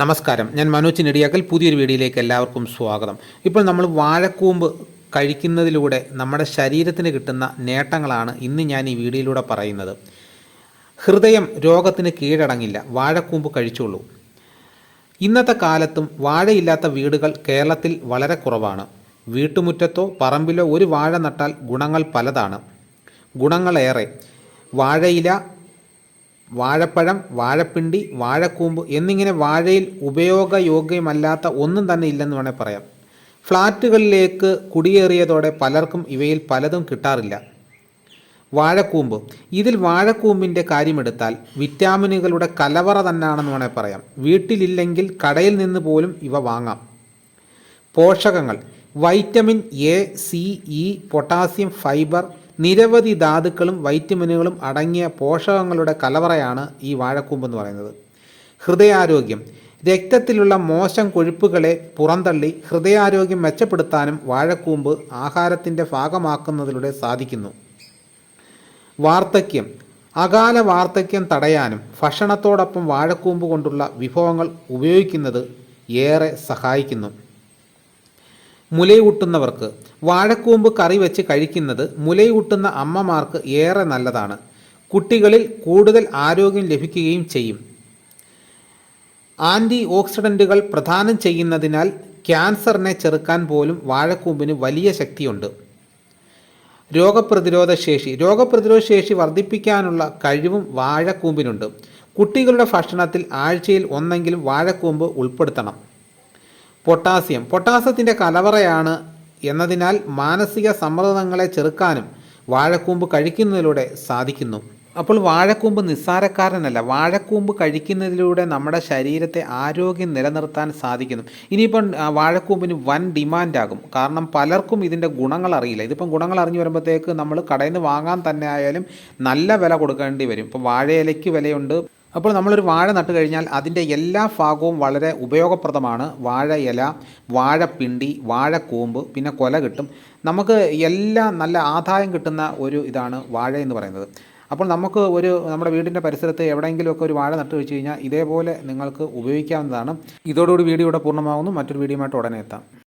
നമസ്കാരം. ഞാൻ മനോജ് നെടിയാക്കൽ പുതിയൊരു വീഡിയോയിലേക്ക് എല്ലാവർക്കും സ്വാഗതം. ഇപ്പോൾ നമ്മൾ വാഴക്കൂമ്പ് കഴിക്കുന്നതിലൂടെ നമ്മുടെ ശരീരത്തിന് കിട്ടുന്ന നേട്ടങ്ങളാണ് ഇന്ന് ഞാൻ ഈ വീഡിയോയിലൂടെ പറയുന്നത്. ഹൃദയം രോഗത്തിന് കീഴടങ്ങില്ല. വാഴക്കൂമ്പ് കഴിച്ചുള്ളൂ. ഇന്നത്തെ കാലത്തും വാഴയില്ലാത്ത വീടുകൾ കേരളത്തിൽ വളരെ കുറവാണ്. വീട്ടുമുറ്റത്തോ പറമ്പിലോ ഒരു വാഴ നട്ടാൽ ഗുണങ്ങൾ പലതാണ്. ഗുണങ്ങളേറെ. വാഴയില വാഴപ്പഴം വാഴപ്പിണ്ടി വാഴക്കൂമ്പ് എന്നിങ്ങനെ വാഴയിൽ ഉപയോഗയോഗ്യമല്ലാത്ത ഒന്നും തന്നെ ഇല്ലെന്ന് വേണേൽ പറയാം. ഫ്ലാറ്റുകളിലേക്ക് കുടിയേറിയതോടെ പലർക്കും ഇവയിൽ പലതും കിട്ടാറില്ല. വാഴക്കൂമ്പ്. ഇതിൽ വാഴക്കൂമ്പിന്റെ കാര്യമെടുത്താൽ വിറ്റാമിനുകളുടെ കലവറ തന്നെയാണെന്ന് വേണേൽ പറയാം. വീട്ടിലില്ലെങ്കിൽ കടയിൽ നിന്ന് പോലും ഇവ വാങ്ങാം. പോഷകങ്ങൾ. Vitamin A C E potassium fibre നിരവധി ധാതുക്കളും വൈറ്റമിനുകളും അടങ്ങിയ പോഷകങ്ങളുടെ കലവറയാണ് ഈ വാഴക്കൂമ്പ് എന്ന് പറയുന്നത്. ഹൃദയാരോഗ്യം. രക്തത്തിലുള്ള മോശം കൊഴുപ്പുകളെ പുറന്തള്ളി ഹൃദയാരോഗ്യം മെച്ചപ്പെടുത്താനും വാഴക്കൂമ്പ് ആഹാരത്തിന്റെ ഭാഗമാക്കുന്നതിലൂടെ സാധിക്കുന്നു. വാർദ്ധക്യം. അകാല വാർദ്ധക്യം തടയാനും ഭക്ഷണത്തോടൊപ്പം വാഴക്കൂമ്പ് കൊണ്ടുള്ള വിഭവങ്ങൾ ഉപയോഗിക്കുന്നത് ഏറെ സഹായിക്കുന്നു. മുലയൂട്ടുന്നവർക്ക്. വാഴക്കൂമ്പ് കറി വെച്ച് കഴിക്കുന്നത് മുലയൂട്ടുന്ന അമ്മമാർക്ക് ഏറെ നല്ലതാണ്. കുട്ടികളിൽ കൂടുതൽ ആരോഗ്യം ലഭിക്കുകയും ചെയ്യും. ആന്റി ഓക്സിഡന്റുകൾ പ്രദാനം ചെയ്യുന്നതിനാൽ ക്യാൻസറിനെ ചെറുക്കാൻ പോലും വാഴക്കൂമ്പിന് വലിയ ശക്തിയുണ്ട്. രോഗപ്രതിരോധ ശേഷി. രോഗപ്രതിരോധ ശേഷി വർദ്ധിപ്പിക്കാനുള്ള കഴിവും വാഴക്കൂമ്പിനുണ്ട്. കുട്ടികളുടെ ഭക്ഷണത്തിൽ ആഴ്ചയിൽ ഒന്നെങ്കിലും വാഴക്കൂമ്പ് ഉൾപ്പെടുത്തണം. പൊട്ടാസ്യം. പൊട്ടാസ്യത്തിന്റെ കലവറയാണ് എന്നതിനാൽ മാനസിക സമ്മർദ്ദങ്ങളെ ചെറുക്കാനും വാഴക്കൂമ്പ് കഴിക്കുന്നതിലൂടെ സാധിക്കുന്നു. അപ്പോൾ വാഴക്കൂമ്പ് നിസ്സാരക്കാരനല്ല. വാഴക്കൂമ്പ് കഴിക്കുന്നതിലൂടെ നമ്മുടെ ശരീരത്തെ ആരോഗ്യം നിലനിർത്താൻ സാധിക്കുന്നു. ഇനിയിപ്പം വാഴക്കൂമ്പിന് വൻ ഡിമാൻഡാകും. കാരണം പലർക്കും ഇതിന്റെ ഗുണങ്ങൾ അറിയില്ല. ഇതിപ്പം ഗുണങ്ങൾ അറിഞ്ഞു വരുമ്പോഴത്തേക്ക് നമ്മൾ കടയിൽ നിന്ന് വാങ്ങാൻ തന്നെ ആയാലും നല്ല വില കൊടുക്കേണ്ടി വരും. ഇപ്പം വാഴയിലയ്ക്ക് വിലയുണ്ട്. അപ്പോൾ നമ്മളൊരു വാഴ നട്ട് കഴിഞ്ഞാൽ അതിന്റെ എല്ലാ ഭാഗവും വളരെ ഉപയോഗപ്രദമാണ്. വാഴ ഇല വാഴപ്പിണ്ടി വാഴക്കൂമ്പ് പിന്നെ കൊല കിട്ടും. നമുക്ക് എല്ലാ നല്ല ആദായം കിട്ടുന്ന ഒരു ഇതാണ് വാഴ എന്ന് പറയുന്നത്. അപ്പോൾ നമുക്ക് ഒരു നമ്മുടെ വീടിന്റെ പരിസരത്ത് എവിടെയെങ്കിലുമൊക്കെ ഒരു വാഴ നട്ട് വെച്ച് കഴിഞ്ഞാൽ ഇതേപോലെ നിങ്ങൾക്ക് ഉപയോഗിക്കാവുന്നതാണ്. ഇതോടുകൂടി വീഡിയോ ഇവിടെ പൂർണമാകുന്നു മറ്റൊരു വീഡിയോയുമായിട്ട് ഉടനെ എത്താം.